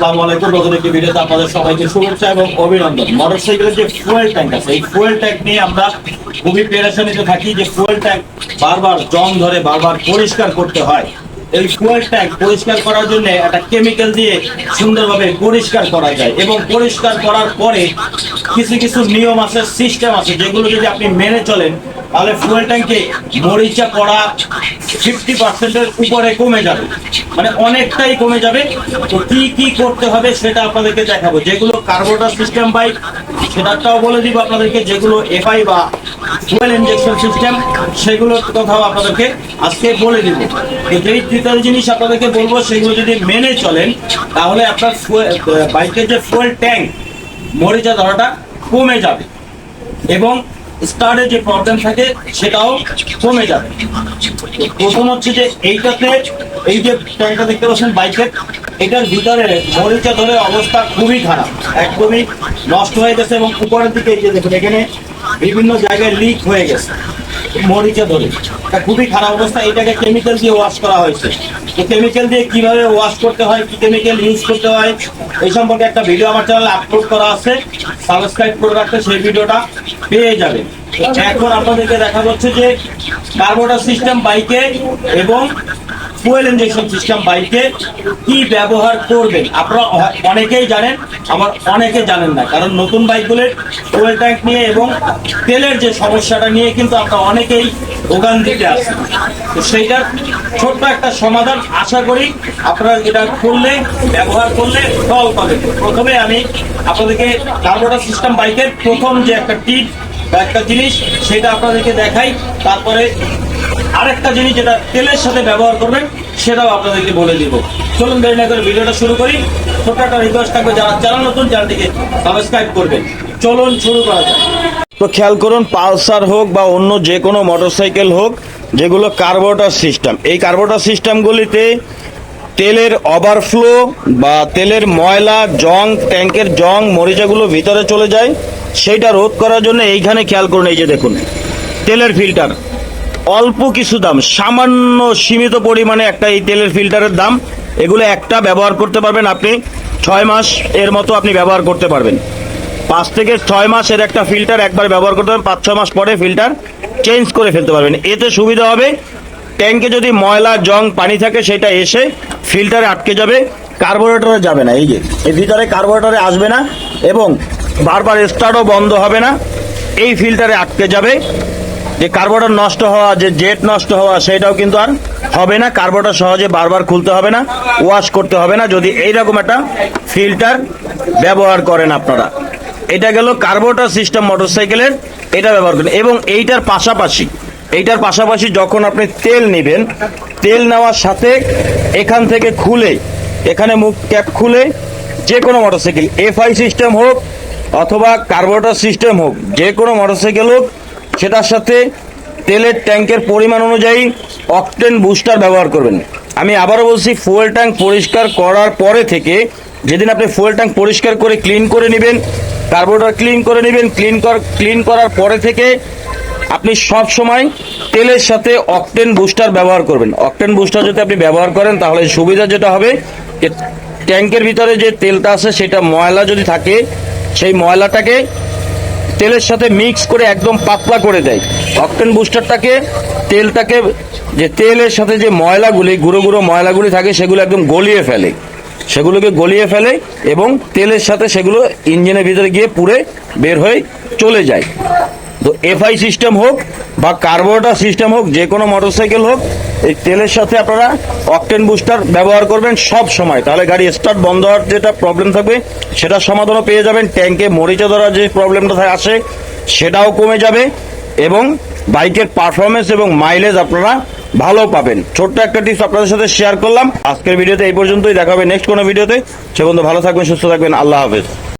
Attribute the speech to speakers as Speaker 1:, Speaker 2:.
Speaker 1: আসসালামু আলাইকুম। ভিডিওতে আপনাদের সবাইকে শুভেচ্ছা এবং অভিনন্দন। মোটরসাইকেলের যে ফুয়েল ট্যাঙ্ক আছে, এই ফুয়েল ট্যাঙ্ক নিয়ে আমরা খুবই পেরেশানিতে থাকি যে ফুয়েল ট্যাঙ্ক বারবার জং ধরে বারবার পরিষ্কার করতে হয়। এই ফুয়েল ট্যাঙ্ক পরিষ্কার করার জন্য একটা কেমিক্যাল দিয়ে সুন্দরভাবে পরিষ্কার করা যায় এবং পরিষ্কার করার পরে কিছু কিছু নিয়ম আছে সিস্টেম আছে, যেগুলো যদি আপনি মেনে চলেন তাহলে ফুয়েল ট্যাঙ্কে মরিচা পড়া ফিফটি পার্সেন্টের উপরে কমে যাবে। মানে অনেকটাই কমে যাবে। তো কি কি করতে হবে সেটা আপনাদেরকে দেখাবো। যেগুলো কার্বোটার সিস্টেম বাইক সেটাটাও বলে দিব আপনাদেরকে। যেগুলো এফআই বা ফুয়েল ইঞ্জেকশন সিস্টেম সেগুলোর কথাও আপনাদেরকে আজকে বলে দিব। তো যেই দুইটা জিনিস আপনাদেরকে বলব, সেগুলো যদি মেনে চলেন, তাহলে আপনার বাইকের যে ফুয়েল ট্যাঙ্ক মরিচা ধরাটা কমে যাবে। এবং স্টার্টে যে প্রবলেম থাকে, সেটাও কমে যাবে। প্রথম হচ্ছে যে এইটাতে, এই যে ট্যাঙ্কটা দেখতে পাচ্ছেন, বাইকের, এটার ভিতরে মরিচা ধরে অবস্থা খুবই খারাপ। একদমই নষ্ট হয়ে গেছে এবং উপরের দিকে এই যে দেখুন, এখানে বিভিন্ন জায়গায় লিক হয়ে গেছে মরিচা ধরে। এটা খুবই খারাপ অবস্থা। এটাকে কেমিক্যাল দিয়ে ওয়াশ করা হয়েছে। তো কেমিক্যাল দিয়ে কীভাবে ওয়াশ করতে হয়, কি কেমিক্যাল ইউজ করতে হয়, এই সম্পর্কে একটা ভিডিও আমার চ্যানেলে আপলোড করা আছে। সাবস্ক্রাইব করে রাখতে, সেই ভিডিওটা পেয়ে যাবেন এখন আপনাদেরকে দেখা যাচ্ছে যে কার্বোটার সিস্টেম বাইকে এবং ফুয়েল ইঞ্জেকশন সিস্টেম বাইকে কি ব্যবহার করবেন? আপনারা অনেকেই জানেন আবার অনেকে জানেন না। কারণ নতুন বাইকগুলোর ফুয়েল ট্যাঙ্ক নিয়ে এবং তেলের যে সমস্যাটা নিয়ে কিন্তু আপনারা অনেকেই দোকান দিতে আসি তো সেইটার ছোট্ট একটা সমাধান আশা করি আপনারা এটা করলে, ব্যবহার করলে ফল পাবেন। প্রথমে আমি আপনাদেরকে কার্বোটার সিস্টেম বাইকের প্রথম যে একটা টিপ বা একটা জিনিস, সেটা আপনাদেরকে দেখাই। তারপরে আরেকটা জিনিস যেটা তেলের সাথে ব্যবহার করবেন, সেটাও আপনাদেরকে বলে দিব। চলুন দেরি না করে ভিডিওটা শুরু করি। ছোট্ট একটা রিকোয়েস্ট থাকবে, যারা চ্যানেল নতুন চ্যানেলটিকে সাবস্ক্রাইব করবেন। চলুন শুরু করা যাক। তো খেয়াল করুন, পালসার হোক বা অন্য যে কোনো মোটরসাইকেল হোক, যেগুলো কার্বোটার সিস্টেম। এই কার্বোটার সিস্টেমগুলিতে তেলের ওভারফ্লো বা তেলের ময়লা, জং ট্যাঙ্কের জং, মরিচাগুলো ভিতরে চলে যায়। সেইটা রোধ করার জন্য এইখানে খেয়াল করুন, এই যে দেখুন, তেলের ফিল্টার অল্প কিছু দাম, সামান্য সীমিত পরিমাণে একটা এই তেলের ফিল্টারের দাম। এগুলো একটা ব্যবহার করতে পারবেন আপনি, ছয় মাস এর মতো আপনি ব্যবহার করতে পারবেন। পাঁচ থেকে ছয় মাসের একটা ফিল্টার একবার ব্যবহার করতে পারবেন। পাঁচ, ছয় মাস পরে ফিল্টার চেঞ্জ করে ফেলতে পারবেন। এতে সুবিধা হবে ট্যাঙ্কে যদি ময়লা, জং, পানি থাকে, সেটা এসে ফিল্টারে আটকে যাবে কার্বোরেটরে যাবে না। এই যে এই ভিতরে কার্বোরেটরে আসবে না এবং বারবার স্টার্টও বন্ধ হবে না। এই ফিল্টারে আটকে যাবে। যে কার্বোরেটর নষ্ট হওয়া, যে জেট নষ্ট হওয়া, সেটাও কিন্তু আর হবে না। কার্বোরেটর সহজে বারবার খুলতে হবে না ওয়াশ করতে হবে না। যদি এইরকম একটা ফিল্টার ব্যবহার করেন আপনারা। এটা গেল কার্বোরেটর সিস্টেম মোটরসাইকেলের, এটা ব্যবহার করেন। এবং এইটার পাশাপাশি এইটার পাশাপাশি যখন আপনি তেল নেবেন, তেল নেওয়ার সাথে এখান থেকে খুলে, এখানে মুখ ক্যাপ খুলে যে কোনো মোটরসাইকেল, এফআই সিস্টেম হোক অথবা কার্বোরেটর সিস্টেম হোক যে কোনো মোটরসাইকেল হোক, সেটার সাথে তেলের ট্যাঙ্কের পরিমাণ অনুযায়ী অকটেন বুস্টার ব্যবহার করবেন। আমি আবারও বলছি, ফুয়েল ট্যাঙ্ক পরিষ্কার করার পরে থেকে যেদিন আপনি ফুয়েল ট্যাঙ্ক পরিষ্কার করে ক্লিন করে নেবেন কার্বোরেটর ক্লিন করে নেবেন, ক্লিন কর, ক্লিন করার পরে থেকে আপনি সব সময় তেলের সাথে অকটেন বুস্টার ব্যবহার করবেন। অকটেন বুস্টার যদি আপনি ব্যবহার করেন, তাহলে সুবিধা যেটা হবে, যে ট্যাঙ্কের ভিতরে যে তেলটা আছে, সেটা ময়লা যদি থাকে, সেই ময়লাটাকে তেলের সাথে মিক্স করে একদম পাতলা করে দেয়। অকটেন বুস্টারটাকে, তেলটাকে যে তেলের সাথে যে ময়লাগুলি, গুঁড়ো গুঁড়ো ময়লাগুলি থাকে, সেগুলো একদম গলিয়ে ফেলে। সেগুলোকে গলিয়ে ফেলে এবং তেলের সাথে সেগুলো ইঞ্জিনের ভিতরে গিয়ে পুড়ে বের হয়ে চলে যায়। তো এফআই সিস্টেম হোক বা কার্বোরেটর সিস্টেম হোক, যে কোনো মোটরসাইকেল হোক, এই তেলের সাথে আপনারা অকটেন বুস্টার ব্যবহার করবেন সব সময়। তাহলে গাড়ি স্টার্ট বন্ধ হওয়ার যেটা প্রবলেম থাকবে সেটার সমাধানও পেয়ে যাবেন। ট্যাঙ্কে মরিচা ধরার যে প্রবলেমটা আসে, সেটাও কমে যাবে এবং বাইকের পারফরমেন্স এবং মাইলেজ আপনারা ভালো পাবেন। ছোট্ট একটা টিপস আপনাদের সাথে শেয়ার করলাম। আজকের ভিডিওতে এই পর্যন্তই। দেখা হবে নেক্সট কোনো ভিডিওতে। সে বন্ধু ভালো থাকবেন, সুস্থ থাকবেন। আল্লাহ হাফেজ।